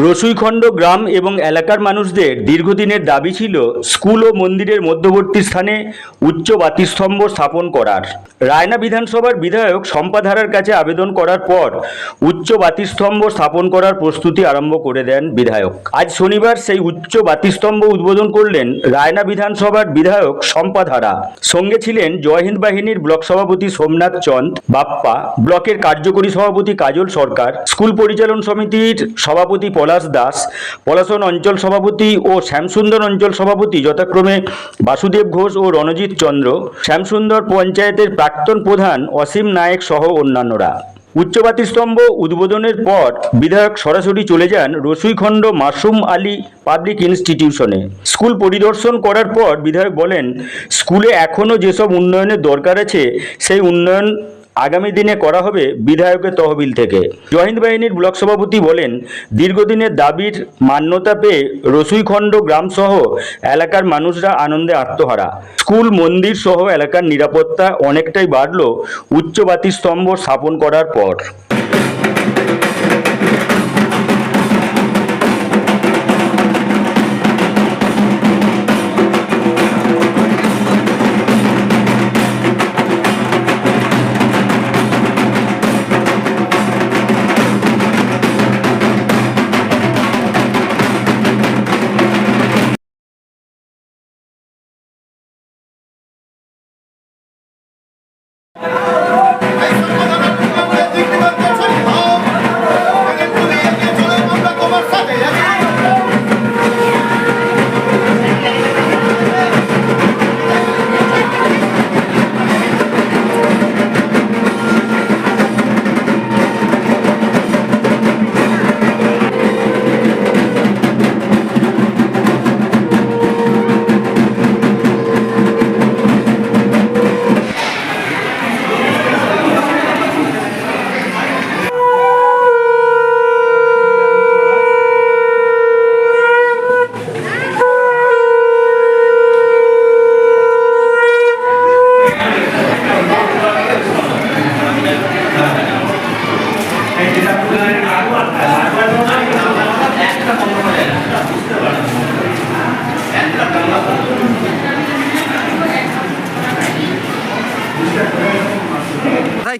রসুইখণ্ড গ্রাম এবং এলাকার মানুষদের দীর্ঘদিনের দাবি ছিল স্কুল ও মন্দিরের মধ্যবর্তী স্থানে উচ্চ বাতিস্তম্ভ স্থাপন করার। রায়না বিধানসভার বিধায়ক সম্পাধারার কাছে আবেদন করার পর উচ্চ বাতিস্তম্ভ স্থাপন করার প্রস্তুতি আরম্ভ করে দেন বিধায়ক। আজ শনিবার সেই উচ্চ বাতিস্তম্ভ উদ্বোধন করলেন রায়না বিধানসভার বিধায়ক সম্পাধারা সঙ্গে ছিলেন জয় হিন্দ বাহিনীর ব্লক সভাপতি সোমনাথ চন্দ, বাপ্পা, ব্লকের কার্যকরী সভাপতি কাজল সরকার, স্কুল পরিচালন সমিতির সভাপতি পলাশ দাস। পলাশন অঞ্চল সভাপতি ও শ্যামসুন্দর অঞ্চল সভাপতি যথাক্রমে বাসুদেব ঘোষ ও রণজিৎ চন্দ্র। শ্যামসুন্দর পঞ্চায়েতের প্রাক্তন প্রধান অসীম নায়েক সহ অন্যান্যরা। উচ্চবাতি স্তম্ভ উদ্বোধনের পর বিধায়ক সরাসরি চলে যান রসুইখণ্ড মাসুম আলী পাবলিক ইনস্টিটিউশনে। স্কুল পরিদর্শন করার পর বিধায়ক বলেন, স্কুলে এখনও যেসব উন্নয়নের দরকার আছে, সেই উন্নয়ন আগামী দিনে করা হবে বিধায়কের তহবিল থেকে। জহিন্দ বাহিনীর ব্লক সভাপতি বলেন, দীর্ঘদিনের দাবির মান্যতা পেয়ে রসুইখণ্ড গ্রামসহ এলাকার মানুষরা আনন্দে আত্মহারা। স্কুল, মন্দির সহ এলাকার নিরাপত্তা অনেকটাই বাড়ল উচ্চ স্তম্ভ স্থাপন করার পর।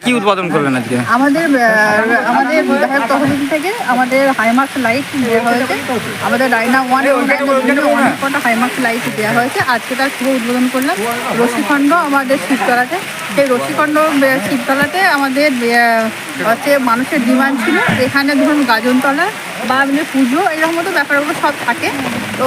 কি উৎপাদন করলেন আজকে? আমাদের আমাদের বিধায়ক তহবিল থেকে আমাদের হাইমার্ক লাইট দেওয়া হয়েছে। আমাদের ডাইনা ওয়ান কটা হাইমার্ক লাইট দেওয়া হয়েছে। আজকে তার শুভ উদ্বোধন করলাম। রশিখণ্ড আমাদের শিবতলাতে। সেই রশিখণ্ড শিবতলাতে আমাদের হচ্ছে মানুষের ডিমান্ড ছিল। এখানে ধরুন গাজনতলা বা এমনি পুজো এরকম মতো ব্যাপারগুলো সব থাকে। তো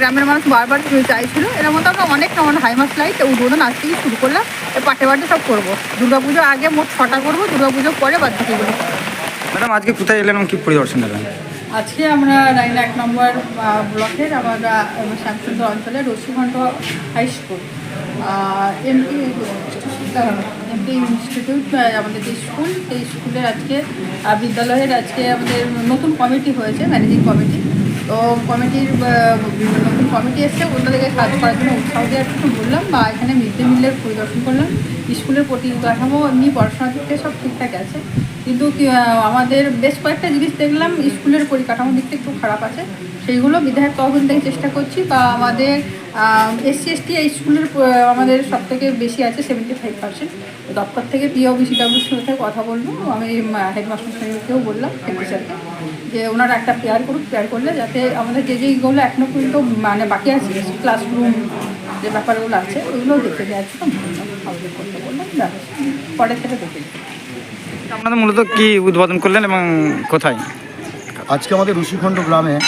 গ্রামের মানুষ বারবার চাইছিল। এরকম মতো আমরা অনেক আমার হাইমার্ক লাইট উদ্বোধন আজ থেকেই শুরু করলাম। এই পাটে পাটে সব করব। দুর্গাপুজো আগে মোট ছটা করব দুর্গাপুজো পরে বাদ বাকিগুলো। ম্যাডাম আজকে কোথায় এলেন কি পরিদর্শন এলেন আজকে আমরা রায়না এক নম্বর ব্লকের আমরা শ্যামসুন্দর অঞ্চলে Rashikhanda high school. MP MP institute আমাদের যে স্কুল সেই স্কুলের আজকে বিদ্যালয়ের আজকে আমাদের নতুন কমিটি হয়েছে, ম্যানেজিং কমিটি। তো কমিটির নতুন কমিটি এসছে ওনাদেরকে কাজ করার জন্য উৎসাহ দেওয়ার বললাম, বা এখানে মিড ডে মিলের পরিদর্শন করলাম। স্কুলের পরিকাঠামো এমনি পড়াশোনার দিক থেকে সব ঠিকঠাক আছে। কিন্তু আমাদের বেশ কয়েকটা জিনিস দেখলাম, স্কুলের পরিকাঠামোর দিক থেকে একটু খারাপ আছে। সেইগুলো বিধায়ক তহবিল থেকে চেষ্টা করছি, বা আমাদের এসসি এসটি স্কুলের আমাদের সব থেকে বেশি আছে সেভেন্টি ফাইভ পার্সেন্ট দপ্তর থেকে পিও বিসিডাব্লিউর সাথে কথা বলব। আমি হেডমাস্টার সাহেবকেও বললাম হেড টিচারকে যে ওনারা একটা পেয়ার করুক পেয়ার করলে যাতে আমাদের যে যেইগুলো এখনও পর্যন্ত মানে বাকি আছে ক্লাসরুম যে ব্যাপারগুলো আছে, ওইগুলো দেখে দেওয়ার জন্য করতে বললাম ব্যাস দেখে আপনারা মূলত কি উদ্বোধন করলেন এবং কোথায়? আজকে আমাদের ঋষিখণ্ড গ্রামে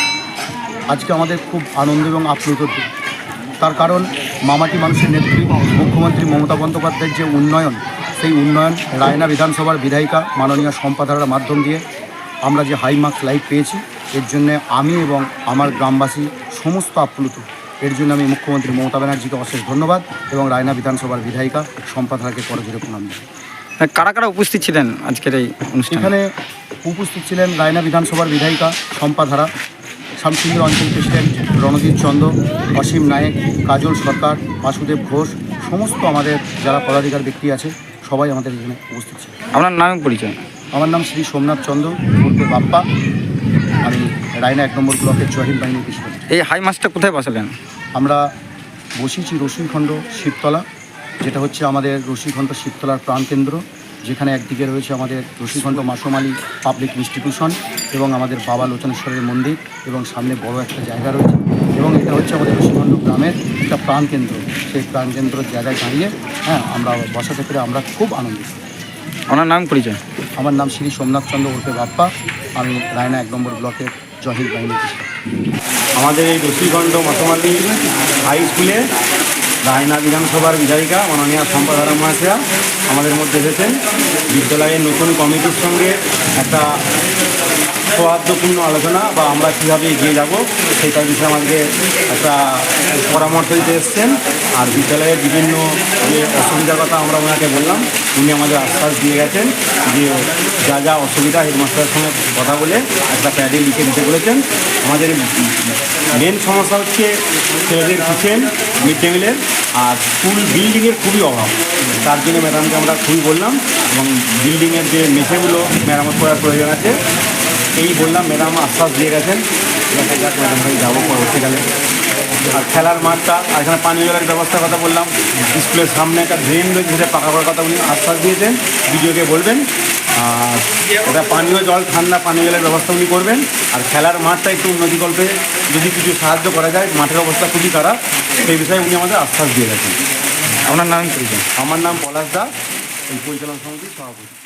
আজকে আমাদের খুব আনন্দ এবং আপ্লুত তার কারণ মামাটি মানুষের নেত্রী মুখ্যমন্ত্রী মমতা বন্দ্যোপাধ্যায়ের যে উন্নয়ন সেই উন্নয়ন রায়না বিধানসভার বিধায়িকা মাননীয় সম্পাদারার মাধ্যম দিয়ে আমরা যে হাই মার্কস লাইট পেয়েছি এর জন্য আমি এবং আমার গ্রামবাসী সমস্ত আপ্লুত। এর জন্য আমি মুখ্যমন্ত্রী মমতা ব্যানার্জিকে অশেষ ধন্যবাদ এবং রায়না বিধানসভার বিধায়িকা সম্পাদারাকে করজোরে প্রণাম জানাই। কারা কারা উপস্থিত ছিলেন আজকের এই অনুষ্ঠানে? এখানে উপস্থিত ছিলেন রায়না বিধানসভার বিধায়িকা সম্পাধারা শামসুন্দর অঞ্চল প্রেসিডেন্ট রণজিৎ চন্দ্র অসীম নায়েক কাজল সরকার বাসুদেব ঘোষ সমস্ত আমাদের যারা পদাধিকার ব্যক্তি আছে সবাই আমাদের এখানে উপস্থিত ছিল আপনার নাম পরিচয়? আমার নাম শ্রী সোমনাথ চন্দ্র বাপ্পা। আমি রায়না এক নম্বর ব্লকের জহির বাহিনী কৃষ্ণ এই হাই মাছটা কোথায় বসালেন আমরা বসিয়েছি রসুইখণ্ড শিবতলা যেটা হচ্ছে আমাদের রসুইখণ্ড শিবতলার প্রাণকেন্দ্র যেখানে একদিকে রয়েছে আমাদের রসিখণ্ড মাসোমালি পাবলিক ইনস্টিটিউশন এবং আমাদের বাবা লোচনেশ্বরের মন্দির এবং সামনে বড় একটা জায়গা রয়েছে এবং এটা হচ্ছে আমাদের রসিখণ্ড গ্রামের একটা প্রাণকেন্দ্র। সেই প্রাণকেন্দ্রের জায়গায় দাঁড়িয়ে হ্যাঁ আমরা বসাতে পেরে আমরা খুব আনন্দিত। ওনার নাম পরিচয়? আমার নাম শ্রী সোমনাথ চন্দ্র ওরফে বাপ্পা। আমি রায়না এক নম্বর ব্লকের জহির বাহিনী আমাদের এই রশিগণ্ড মতমালি হাই স্কুলে রায়না বিধানসভার বিধায়িকা, মাননীয় সম্পাদারা মহাশয়া আমাদের মধ্যে এসেছেন। বিদ্যালয়ের নতুন কমিটির সঙ্গে একটা সৌহার্দ্যপূর্ণ আলোচনা বা আমরা কীভাবে এগিয়ে যাব সেইটার বিষয়ে আমাদেরকে একটা পরামর্শ দিতে এসছেন। আর বিদ্যালয়ের বিভিন্ন যে অসুবিধার কথা আমরা ওনাকে বললাম উনি আমাদের আশ্বাস দিয়ে গেছেন যে যা যা অসুবিধা হেডমাস্টারের সঙ্গে কথা বলে একটা প্যাডে লিখে দিতে বলেছেন। আমাদের মেন সমস্যা হচ্ছে ছেলেদের কিচেন মিড ডে মিলের আর স্কুল বিল্ডিংয়ের খুবই অভাব। তার জন্য ম্যাডামকে আমরা খুবই বললাম এবং বিল্ডিংয়ের যে মেঝেগুলো মেরামত করার প্রয়োজন আছে, এই বললাম ম্যাডাম আশ্বাস দিয়ে গেছেন। দেখা যাক ম্যাডাম যাব পরবর্তীকালে। আর খেলার মাঠটা, আর এখানে পানীয় জলের ব্যবস্থার কথা বললাম। স্কুলের সামনে একটা ড্রেন রয়েছে, সেটা পাকা করার কথা উনি আশ্বাস দিয়েছেন। ভিডিওকে বলবেন। আর এটা পানীয় জল, ঠান্ডা পানীয় জলের ব্যবস্থা উনি করবেন। আর খেলার মাঠটা একটু উন্নতিকল্পে যদি কিছু সাহায্য করা যায়, মাঠের অবস্থা খুবই খারাপ। সেই বিষয়ে উনি আমাদের আশ্বাস দিয়ে গেছেন। আপনার নাম পরিচয় আমার নাম পলাশ দাস, এই পরিচালনা সমিতির সভাপতি।